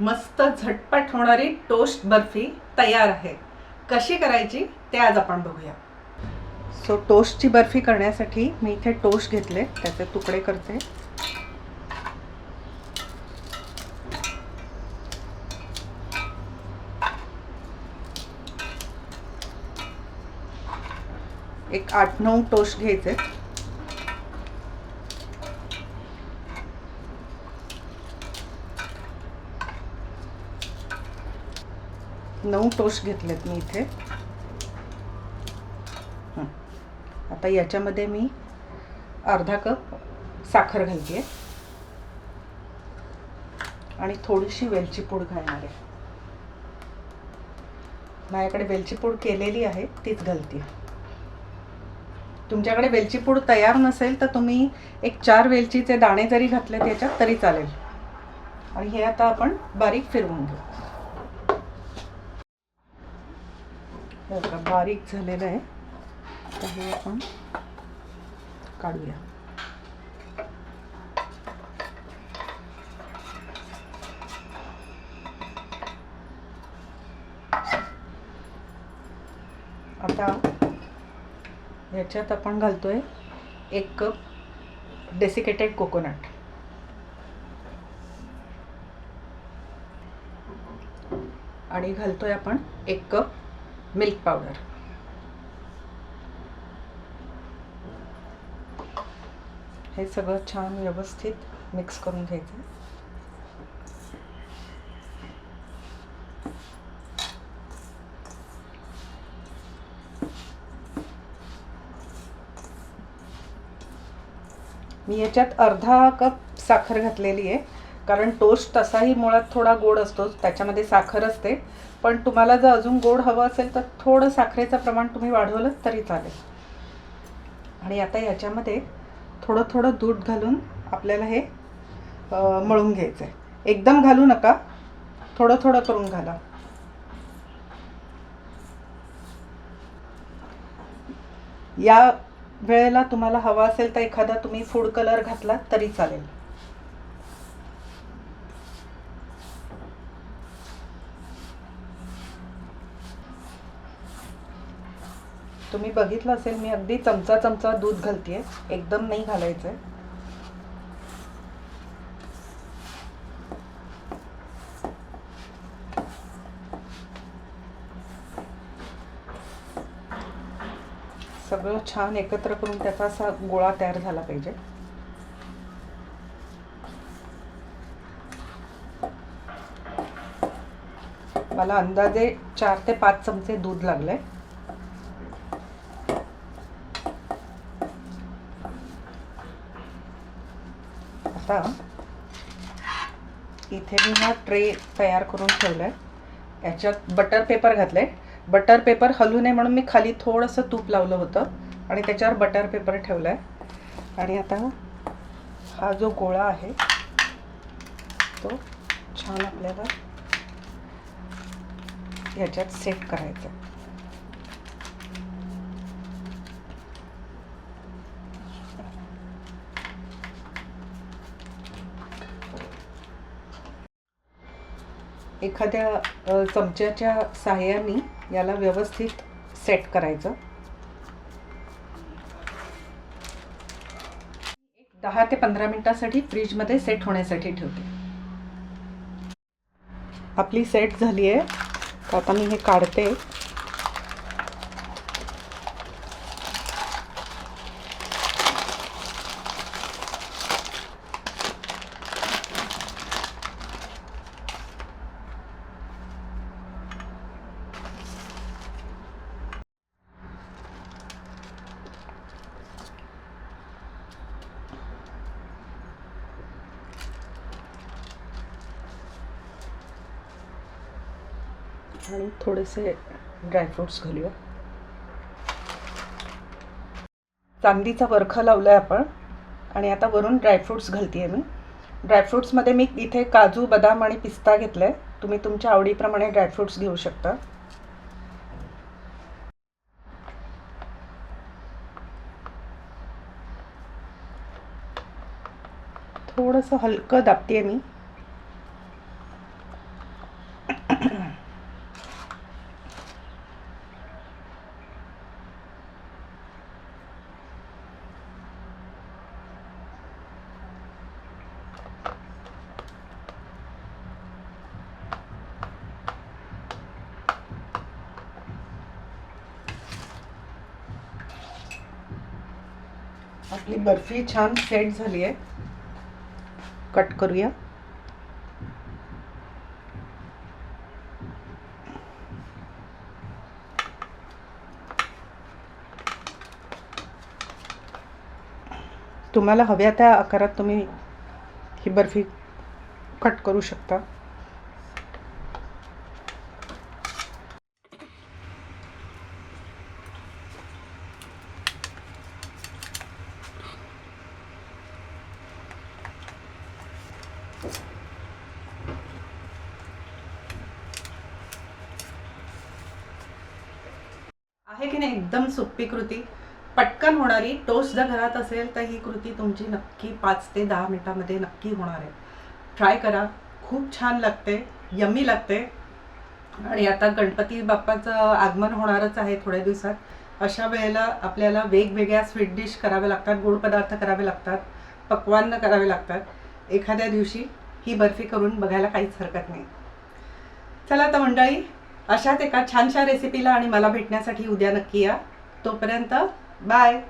मस्त झटपट होणारी टोस्ट बर्फी तयार आहे. कशी करायची ते आज आपण बघूया. सो टोस्टची बर्फी करण्यासाठी मी इथे टोस्ट घेतले त्याचे तुकडे करते. एक आठ नऊ टोस्ट घ्यायचे. नऊ टोस्ट घेतलेत मी इथे. आता याच्यामध्ये मी अर्धा कप साखर घालते आणि थोडीशी वेलची पूड घालणार आहे. माझ्याकडे वेलची पूड केलेली आहे तीच घालते तुमच्याकडे वेलची पूड तयार नसेल तर तुम्ही एक चार वेलचीचे दाणे जरी घातले त्याच्यात तरी चालेल. आणि हे आता आपण बारीक फिरवून घेऊ हे बघा बारीक झालेलं आहे. तर हे आपण काढूया. आता ह्याच्यात आपण घालतोय एक कप डेसिकेटेड कोकोनट आणि घालतोय आपण एक कप मिल्क पावडर हे सगळं छान व्यवस्थित मिक्स करून घ्यायचं. मी याच्यात अर्धा कप साखर घातलेली आहे. कारण टोस्ट तसाही मुळात थोडा गोड असतोच त्याच्यामध्ये साखर असते. पण तुम्हाला जर अजून गोड हवं असेल तर थोडं साखरेचं प्रमाण तुम्ही वाढवलं तरी चालेल. आणि आता याच्यामध्ये थोडं थोडं दूध घालून आपल्याला हे मळून घ्यायचं आहे एकदम घालू नका. थोडं थोडं करून घाला. या वेळेला तुम्हाला हवा असेल तर एखादा तुम्ही फूड कलर घातला तरी चालेल. तुम्ही बघितलं असेल मी अगदी चमचा चमचा दूध घालते एकदम नाही घालायचं आहे सगळं छान एकत्र करून त्याचा असा गोळा तयार झाला पाहिजे. मला अंदाजे चार ते पाच चमचे दूध लागले आता इथे मी हा ट्रे तयार करून ठेवलाय. याच्यात बटर पेपर घातलं आहे बटर पेपर हलू नये म्हणून मी खाली थोडंसं तूप लावलं होतं आणि त्याच्यावर बटर पेपर ठेवलाय. आणि आता हा जो गोळा आहे तो छान आपल्याला याच्यात सेट करायचा एखाद्या चमच्याच्या साह्याने याला व्यवस्थित सेट करायचं. एक दहा ते पंधरा मिनटासाठी फ्रीजमध्ये सेट होण्यासाठी ठेवते. आपली सेट झाली आहे. तर आता मी हे काढते. आणि थोडेसे ड्रायफ्रूट्स घालूया. चांदीचा वरखा लावला आहे आपण. आणि आता वरून ड्रायफ्रूट्स घालते मी. ड्रायफ्रूट्समध्ये मी इथे काजू बदाम आणि पिस्ता घेतला आहे तुम्ही तुमच्या आवडीप्रमाणे ड्रायफ्रूट्स घेऊ शकता. थोडंसं हलकं दाबते आहे मी. आपली बर्फ़ी छान सेट झाली आहे कट करूया. तुम्हाला हव्या त्या आकारात तुम्ही ही बर्फ़ी कट करू शकता. आहे की नाही एकदम सोपी कृती. पटकन होणारी टोस्ट जर घरात असेल तर ही कृती तुमची नक्की पाच ते दहा मिनिटामध्ये नक्की होणार आहे. ट्राय करा. खूप छान लागते. यम्मी लागते. आणि आता गणपती बाप्पाचं आगमन होणारच आहे थोड्या दिवसात. अशा वेळेला आपल्याला वेगवेगळ्या स्वीट डिश कराव्या लागतात गोड पदार्थ करावे लागतात पक्वान्न करावे लागतात. एखाद्या दिवशी ही बर्फी करून बघायला काहीच हरकत नाही. चला आता मंडळी अशाच एका छानशा रेसिपीला आणि मला भेटण्यासाठी उद्या नक्की या. तोपर्यंत बाय